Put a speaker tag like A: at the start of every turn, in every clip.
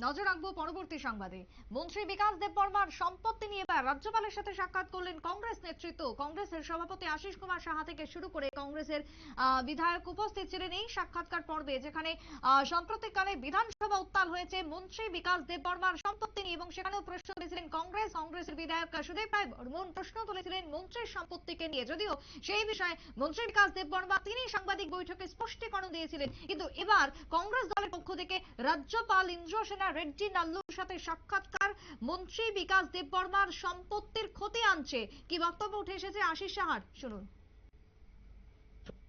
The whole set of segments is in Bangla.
A: নজর রাখব পরবর্তী সংবাদে। মন্ত্রী বিকাশ দেববর্মার সম্পত্তি নিয়ে এবার রাজ্যপালের সাথে সাক্ষাৎ করলেন কংগ্রেস নেতৃত্ব। কংগ্রেসের সভাপতি আশিস কুমার সাহা থেকে শুরু করে কংগ্রেসের বিধায়ক উপস্থিত ছিলেন এই সাক্ষাৎকার পর্বে, যেখানে সাম্প্রতিককালে বিধানসভা উত্তাল হয়েছে। মন্ত্রী বিকাশ দেববর্মার সম্পত্তি নিয়ে এবং সেখানেও প্রশ্ন তুলেছিলেন কংগ্রেস। কংগ্রেসের বিধায়ক সুদীপ রায় বর্মন প্রশ্ন তুলেছিলেন মন্ত্রীর সম্পত্তিকে নিয়ে। যদিও সেই বিষয়ে মন্ত্রী বিকাশ দেব বর্মা তিনি সাংবাদিক বৈঠকে স্পষ্টীকরণ দিয়েছিলেন। কিন্তু এবার কংগ্রেস দলের পক্ষ থেকে রাজ্যপাল ইন্দ্রসেনা রেড্ডি নাল্লুর সাথে সাক্ষাৎকার। মন্ত্রী বিকাশ দেববর্মার সম্পত্তির ক্ষতি আনছে। কি বক্তব্য উঠে এসেছে আশিস সাহার? শুনুন।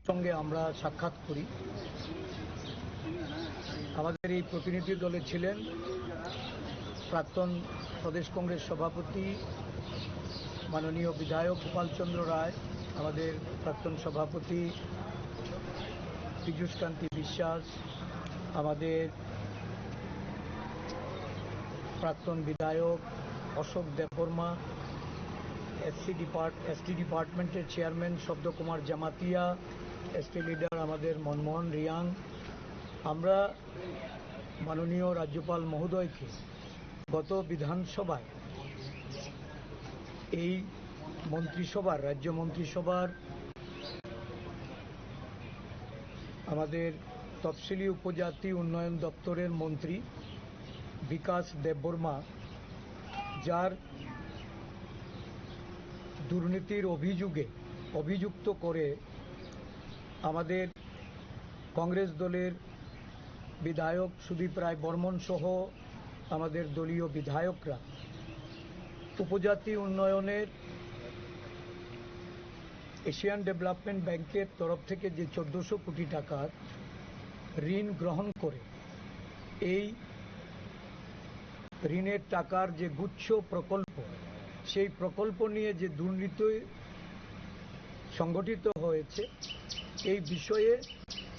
B: সঙ্গে আমরা সাক্ষাৎ করি। আমাদের এই প্রতিনিধি দলে ছিলেন প্রাক্তন প্রদেশ কংগ্রেস সভাপতি, মাননীয় বিধায়ক গোপালচন্দ্র রায়, আমাদের প্রাক্তন সভাপতি পীযূষ কান্তি বিশ্বাস, আমাদের প্রাক্তন বিধায়ক Ashok Debbarma SC depart ST ডিপার্টমেন্টের chairman Shabdakumar Jamatia ST leader আমাদের মনমোহন রিয়াং। আমরা মাননীয় রাজ্যপাল মহোদয়কে গত বিধানসভায় এই মন্ত্রিসভার, রাজ্য মন্ত্রিসভার আমাদের তফসিলি উপজাতি উন্নয়ন দপ্তরের মন্ত্রী বিকাশ দেববর্মা যার দুর্নীতির অভিযোগে অভিযুক্ত করে আমাদের কংগ্রেস দলের বিধায়ক সুদীপ রায় বর্মন সহ আমাদের দলীয় বিধায়করা। উপজাতি উন্নয়নের এশিয়ান ডেভেলপমেন্ট ব্যাংকের তরফ থেকে যে চোদ্দশো কোটি টাকার ঋণ গ্রহণ করে, এই ঋণের টাকার যে গুচ্ছ প্রকল্প, সেই প্রকল্প নিয়ে যে দুর্নীতি সংগঠিত হয়েছে, এই বিষয়ে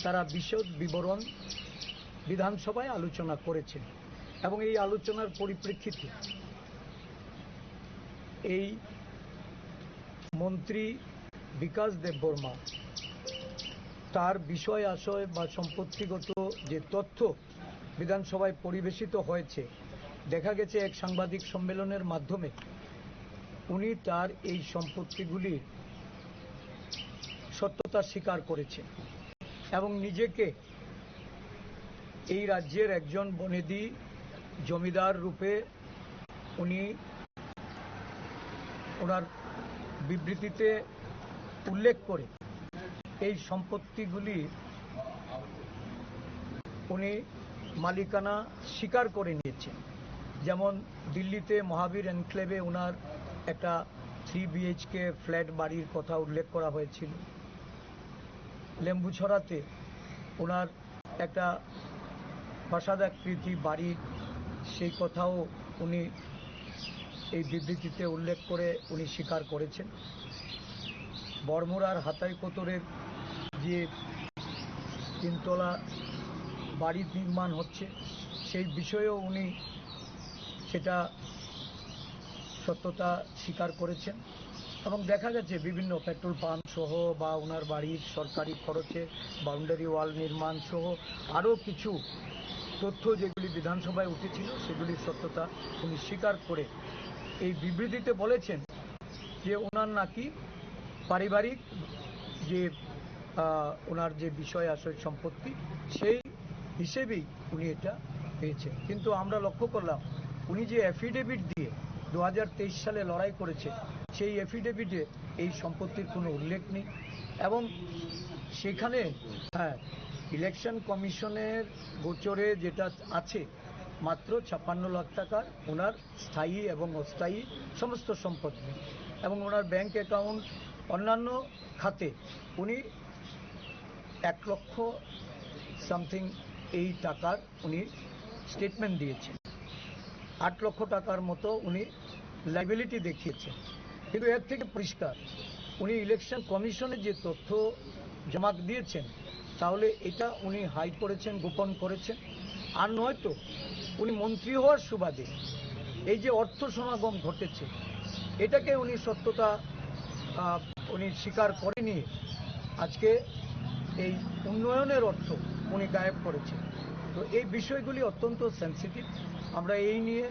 B: তারা বিশদ বিবরণ বিধানসভায় আলোচনা করেছেন এবং এই আলোচনার পরিপ্রেক্ষিতে এই মন্ত্রী বিকাশ দেববর্মা তার বিষয় আশয় বা সম্পত্তিগত যে তথ্য বিধানসভায় পরিবেশিত হয়েছে দেখা গেছে এক সাংবাদিক সম্মেলনের মাধ্যমে। উনি তার এই সম্পত্তিগুলির সত্যতা স্বীকার করেছেন এবং নিজেকে এই রাজ্যের একজন বনেদি জমিদার রূপে উনি ওনার বিবৃতিতে উল্লেখ করে এই সম্পত্তিগুলি উনি মালিকানা স্বীকার করে নিয়েছেন। যেমন দিল্লিতে মহাবীর এনক্লেভে ওনার একটা থ্রি বিএইচকে ফ্ল্যাট বাড়ির কথা উল্লেখ করা হয়েছিল। লেম্বুছড়াতে ওনার একটা প্রাসাদাকৃতি বাড়ির সেই কথাও উনি এই বিবৃতিতে উল্লেখ করে উনি স্বীকার করেছেন। বর্মরার হাতাই কোতরের যে তিনতলা বাড়ি নির্মাণ হচ্ছে, সেই বিষয়েও উনি সেটা সত্যতা স্বীকার করেছেন এবং দেখা গেছে বিভিন্ন পেট্রোল পাম্প সহ বা ওনার বাড়ির সরকারি খরচে, বাউন্ডারি ওয়াল নির্মাণ সহ আরও কিছু তথ্য যেগুলি বিধানসভায় উঠেছিল, সেগুলির সত্যতা উনি স্বীকার করে এই বিবৃতিতে বলেছেন যে ওনার নাকি পারিবারিক যে ওনার যে বিষয় আশয় সম্পত্তি, সেই হিসেবেই উনি এটা পেয়েছেন। কিন্তু আমরা লক্ষ্য করলাম উনি যে অ্যাফিডেভিট দিয়ে দু হাজার তেইশ সালে লড়াই করেছে, সেই অ্যাফিডেভিটে এই সম্পত্তির কোনো উল্লেখ নেই এবং সেখানে হ্যাঁ ইলেকশন কমিশনের গোচরে যেটা আছে, মাত্র ছাপ্পান্ন লাখ টাকার ওনার স্থায়ী এবং অস্থায়ী সমস্ত সম্পত্তি এবং ওনার ব্যাংক অ্যাকাউন্ট অন্যান্য খাতে উনি এক লক্ষ সামথিং এই টাকার উনি স্টেটমেন্ট দিয়েছেন। আট লক্ষ টাকার মতো উনি লাইবিলিটি দেখিয়েছেন। কিন্তু এর থেকে পরিষ্কার, উনি ইলেকশন কমিশনে যে তথ্য জমা দিয়েছেন, তাহলে এটা উনি হাইড করেছেন, গোপন করেছেন। আর নয়তো উনি মন্ত্রী হওয়ার সুবাদে এই যে অর্থ সমাগম ঘটেছে, এটাকে উনি সত্যতা উনি স্বীকার করে নিয়ে আজকে এই উন্নয়নের অর্থ উনি গায়েব করেছেন। তো এই বিষয়গুলি অত্যন্ত সেন্সিটিভ আমরা এই নিয়ে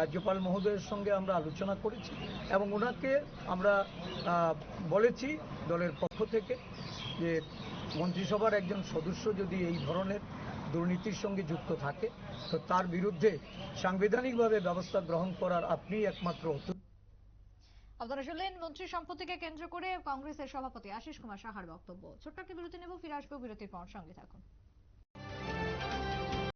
B: রাজ্যপাল মহোদয়ের সঙ্গে আমরা আলোচনা করেছি এবং ওনাকে আমরা বলেছি দলের পক্ষ থেকে যে মন্ত্রিসভার একজন সদস্য যদি এই ধরনের দুর্নীতির সঙ্গে যুক্ত থাকে, তো তার বিরুদ্ধে সাংবিধানিকভাবে ব্যবস্থা গ্রহণ করার আপনি একমাত্র
A: আপনারা শুনলেন মন্ত্রী সম্পত্তিকে কেন্দ্র করে কংগ্রেসের সভাপতি আশিস কুমার সাহার বক্তব্য। ছোট্ট একটি বিরতি নেব, ফিরে আসব বিরতির পর সঙ্গে থাকুন।